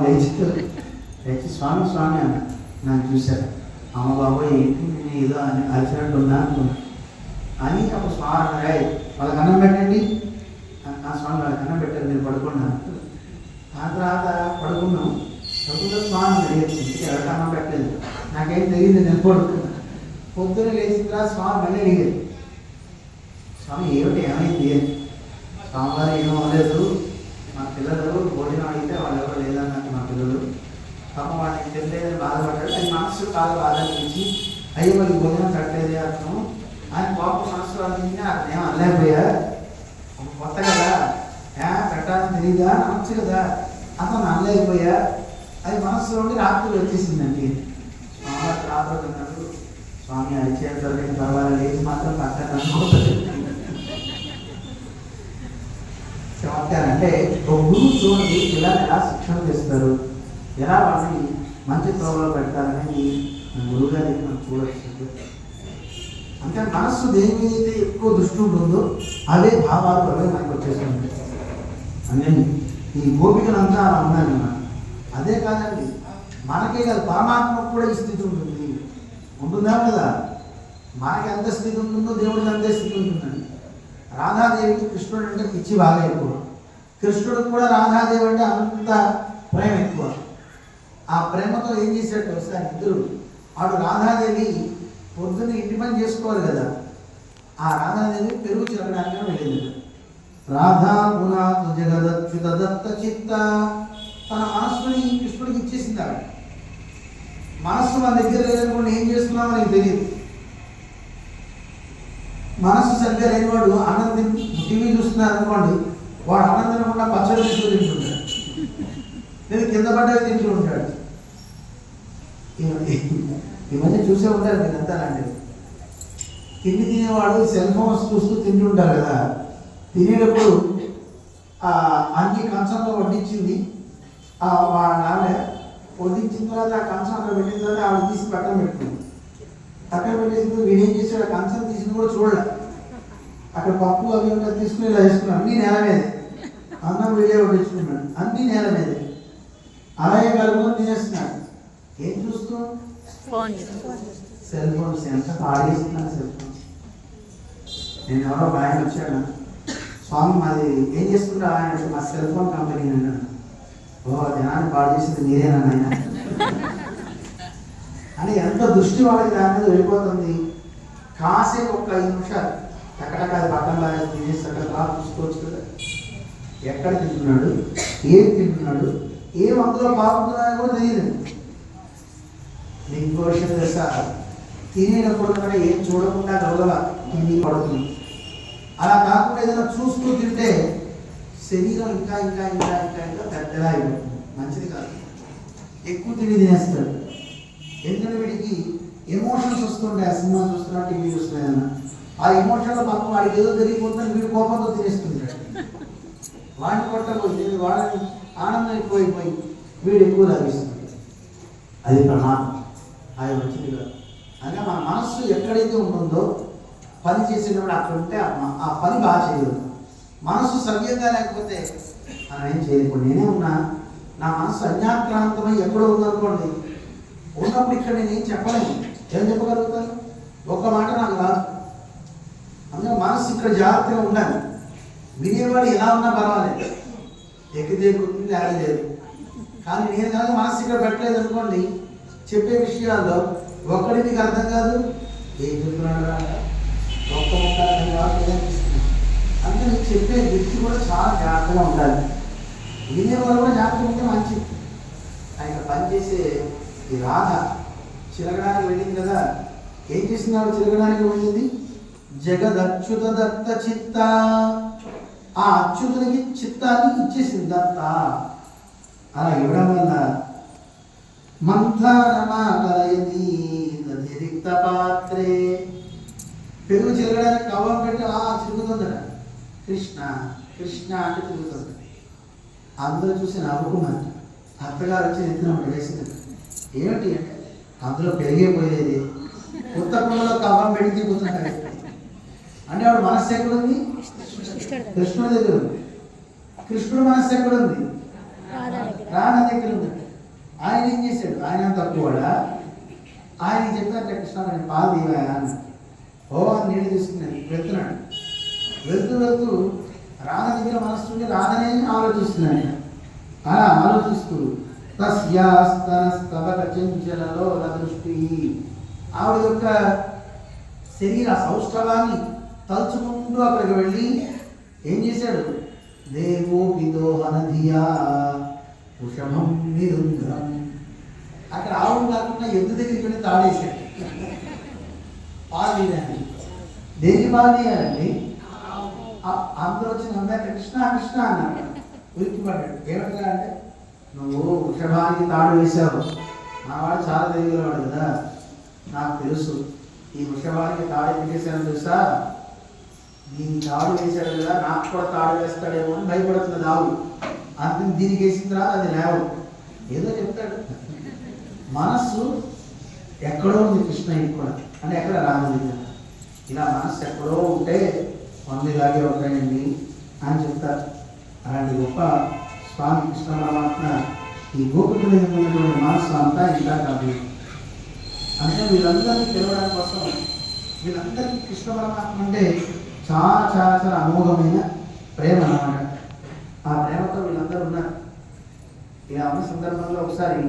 లేచి లేచి స్వామి స్వామి అన్న. నన్ను చూశారు. అమ్మ బాబోయ్ ఏంటి నేను ఏదో అని అరిచినట్టు ఉన్నా అనుకున్నా. అని అప్పుడు స్వామి రాయ్ వాళ్ళకి అన్నం పెట్టండి. నా స్వామి వాళ్ళకి అన్నం పెట్టారు నేను పడుకున్నాను ఆ తర్వాత పడుకున్నాం. పడుకుంటే స్వామి అడిగింది ఎవరికి అన్నం పెట్టలేదు. నాకేం తెలియదు నేను పడుకున్నా. పొద్దున లేచిన తర్వాత స్వామి మళ్ళీ అడిగారు. స్వామి ఏమిటి ఏమైంది? స్వామివారు ఏమో అవ్వలేదు. మా పిల్లలు భోజనం అడిగితే వాళ్ళు ఎవరు లేదన్నట్టు మా పిల్లలు. పాప వాళ్ళకి తెలియదని బాధపడ్డాడు అది మనసు కాదు బాధ అనిపించి అయ్యి వాళ్ళకి భోజనం కట్టలేదే అతను ఆయన పాప మనసు అనిపించి అతను ఏం అనలేకపోయా? కొత్త కదా. ఏ కట్టాలని తెలియదా అనొచ్చు కదా. అతను అనలేకపోయా? అది మనసులో ఉండి రాత్రి వచ్చేసిందండి స్వామి రాత్రి అన్నాడు స్వామి అరిచేంతవరకు పర్వాలేదు. లేచి మాత్రం పక్కన చమత్కారం అంటే గురువు చూడండి పిల్లల్ని ఎలా శిక్షణ చేస్తారు? ఎలా వాళ్ళని మంచి త్రోవలో పెడతారని గురువు గారి మనం చూడవచ్చు అంటే మనస్సు దేని మీద అయితే ఎక్కువ దృష్టి ఉంటుందో అవే భావాలు అవే మనకు వచ్చేస్తుంది. అంటే ఈ గోపికలంతా అలా ఉన్నాను అదే కాదండి. మనకే కాదు పరమాత్మకు కూడా ఈ స్థితి ఉంటుంది. ఉంటుందా కదా మనకి ఎంత స్థితి ఉంటుందో దేవుడికి అంతే స్థితి ఉంటుందండి. రాధాదేవికి కృష్ణుడు అంటే పిచ్చి బాగా ఎక్కువ. కృష్ణుడికి కూడా రాధాదేవి అంటే అంత ప్రేమ ఎక్కువ. ఆ ప్రేమతో ఏం చేశాడు ఒకసారి ఇద్దరు ఆడు రాధాదేవి పొద్దున్న ఇంటి పని చేసుకోవాలి కదా. ఆ రాధాదేవి పెరుగు చిరగడానికి వెళ్ళింది. రాధా పునాతు జగదచ్యుత దత్త చిత్త తన మనస్సుని కృష్ణుడికి ఇచ్చేసింది ఆవిడ. మనస్సు మన దగ్గర లేదనుకోండి ఏం చేస్తున్నామో నీకు తెలియదు. మనస్సు సరిగ్గా లేనివాడు అన్నం టీవీ చూస్తున్నారు అనుకోండి వాడు అన్నం తినకుండా పచ్చడి తీసుకుని తింటుంటాడు. నేను కింద పడ్డవి తింటూ ఉంటాడు. ఇవన్నీ చూసే ఉంటారు మీరు అంతా తిండి తినేవాడు సెల్ ఫోన్స్ చూస్తూ తింటుంటారు కదా. తినేటప్పుడు ఆ అంకి కంచంలో వడ్డించింది. ఆ వాళ్ళ నాన్న వడ్డించిన తర్వాత ఆ కంచం అక్కడ పెట్టిన తర్వాత ఆవిడ తీసి పక్కన పెట్టుకుంది. పక్కన పెట్టేసి వీడు ఏం చేశాడు? ఆ కంచం తీసింది కూడా చూడలే. అక్కడ పప్పు అవి ఉంటాయి తీసుకుని ఇలా వేసుకున్నాడు అన్నీ నేల మీదే. అన్నం వీడియో వడ్డించుకున్నాడు అన్నీ నేల మీదే. అలాగే కలుపుకొని తినేస్తున్నాడు. ఏం చూస్తూ? Cell phones. ఎంత పాడేస్తున్నాను సెల్ ఫోన్స్. నేను ఎవరో ఆయన వచ్చాడు. స్వామి మాది ఏం చేస్తుంటా ఆయన మా సెల్ ఫోన్ కంపెనీ అన్నాడు. ఓ జనాన్ని పాడు చేసింది మీరేనా ఆయన. అని ఎంత దృష్టి వాళ్ళకి దాని మీద వెళ్ళిపోతుంది. కాసేపు ఒక్క ఐదు నిమిషాలు. ఎక్కడక్కడ పక్కన లాగా తినేసి అక్కడ బాగా చూసుకోవచ్చు కదా. ఎక్కడ తింటున్నాడు? ఏం తింటున్నాడు? ఏం అందులో బాగుంటున్నాయో కూడా తెలియదు. ఇంకో విషయం తెలుసా తినేటప్పుడు కూడా ఏం చూడకుండా గౌరవ తిని పడుతుంది. అలా కాకుండా ఏదైనా చూస్తూ తింటే శరీరం ఇంకా ఇంకా ఇంకా ఇంకా ఇంకా పెద్దగా అయిపోతుంది. మంచిది కాదు. ఎక్కువ తిని తినేస్తాడు. ఎందుకంటే వీడికి ఎమోషన్స్ వస్తుంటాయి. ఆ సినిమా చూస్తున్నా టీవీ చూస్తున్నా ఆ ఎమోషన్లో పాపం వాడికి ఏదో జరిగిపోతుందని వీడు కోపంతో తినేస్తుంటాడు వాడిని కొట్టబోయి వాడిని ఆనందం ఎక్కువైపోయి వీడు ఎక్కువ లభిస్తుంది అది ప్రమాదం. అది మంచిది కాదు. అంటే మన మనస్సు ఎక్కడైతే ఉంటుందో పని చేసేటప్పుడు అక్కడ ఉంటే ఆ పని బాగా చేయగలుగుతాం మనస్సు సవ్యంగా లేకపోతే మనం ఏం చేయలేకపోతే నేనే ఉన్నా నా మనసు అన్యాక్రాంతమై ఎక్కడో ఉందనుకోండి ఉన్నప్పుడు ఇక్కడ నేను ఏం చెప్పలేను. ఏం చెప్పగలుగుతాను? ఒక్క మాట నాకు రాదు. ఇక్కడ జాగ్రత్తగా ఉండాలి వినేవాడు ఎలా ఉన్నా పర్వాలేదు. ఎక్కదేకుంది లేదు. కానీ నేను కనుక మనస్సు ఇక్కడ పెట్టలేదు అనుకోండి చెప్పే విషయాల్లో ఒక్కడి మీకు అర్థం కాదు ఏం చెప్తున్నాడు ఒక్క ఒక్క అర్థం కాదు అందుకని చెప్పే వ్యక్తి కూడా చాలా జాగ్రత్తగా ఉండాలి. వినేవాళ్ళు కూడా జాగ్రత్తగా ఉంటే మంచిది. ఆయన పనిచేసే ఈ రాధ చిరగడానికి వెళ్ళింది కదా. ఏం చేసినాడు చిరగడానికి వెళ్ళింది? జగదచ్యుత దత్త చిత్త ఆ అచ్యుతునికి చిత్తాన్ని ఇచ్చేసింది దత్త అలా ఇవ్వడం వల్ల మంథానమాకలయతి తదిరిక్త పాత్రే. పెరుగు చిరగడానికి కవ్వం పెట్టి ఆ చిరుగుతుందట కృష్ణ కృష్ణ అంటే తిరుగుతుంది. అందరూ చూసి నవ్వుకున్నారు అత్తగారు వచ్చి నిద్ర వేసింది. ఏమిటి అంటే అందులో పెరిగే పోయేది? కొత్త కుండలో కవ్వం పెట్టి తిరుగుతున్నాడు అంటే ఆవిడ మనస్సు ఎక్కడుంది? కృష్ణుడి దగ్గర ఉంది. కృష్ణుడు మనస్సు ఎక్కడుంది? రాణ దగ్గర. ఉందట ఆయన ఏం చేశాడు? ఆయన తక్కువడా ఆయన చెప్పారు కృష్ణ నేను పాలు తీవా అని. ఓ అని నీళ్ళు తీసుకున్నాడు. వెళ్తున్నాడు. వెళ్తూ వెళ్తూ రాధ దగ్గర మనసు ఉండి రాధనే ఆలోచిస్తున్నాడు ఆయన. అలా ఆలోచిస్తూ చెంచలలో దృష్టి. ఆవిడ యొక్క శరీర సౌష్ఠవాన్ని తలుచుకుంటూ అక్కడికి వెళ్ళి ఏం చేశాడు? దేవో విదోహనధియా వృషభం నిరుంధ్రం. అక్కడ ఆవుడు కాకుండా ఎద్దు దగ్గరికి వెళ్ళి తాడేశాడు. పాలు దేని దేనికి పాలు అందరూ వచ్చిన నమ్మాక కృష్ణ కృష్ణ అన్నాడు. ఉరికిపడ్డాడు. పడ్డాడు అంటే నువ్వు వృషభానికి తాడు వేశావు. నా వాడు చాలా తెలియగలవాడు కదా. నాకు తెలుసు. ఈ వృషభానికి తాడు ఎందుకు వేశాను తెలుసా? దీన్ని తాడు వేశాడు కదా నాకు కూడా తాడు వేస్తాడేమో అని భయపడుతుంది ఆవు అంత దీనికి వేసిన తర్వాత అది లేవు ఏదో చెప్తాడు. మనస్సు ఎక్కడో ఉంది కృష్ణయ్య కూడా. అంటే ఎక్కడ? రాముడి ఇలా మనస్సు ఎక్కడో ఉంటే వందలాగే ఉంటాయండి అని చెప్తారు. అలాంటి గొప్ప స్వామి కృష్ణ పరమాత్మ ఈ గోపిక ఉన్నటువంటి మనస్సు అంతా ఇలా కాదు. అంటే వీళ్ళందరినీ తెలవడం కోసం వీళ్ళందరికీ కృష్ణ పరమాత్మ అంటే చాలా చాలా చాలా అమోఘమైన ప్రేమ అన్నమాట ఆ ప్రేమతో వీళ్ళందరూ ఉన్నారు. ఇలా ఉన్న సందర్భంలో ఒకసారి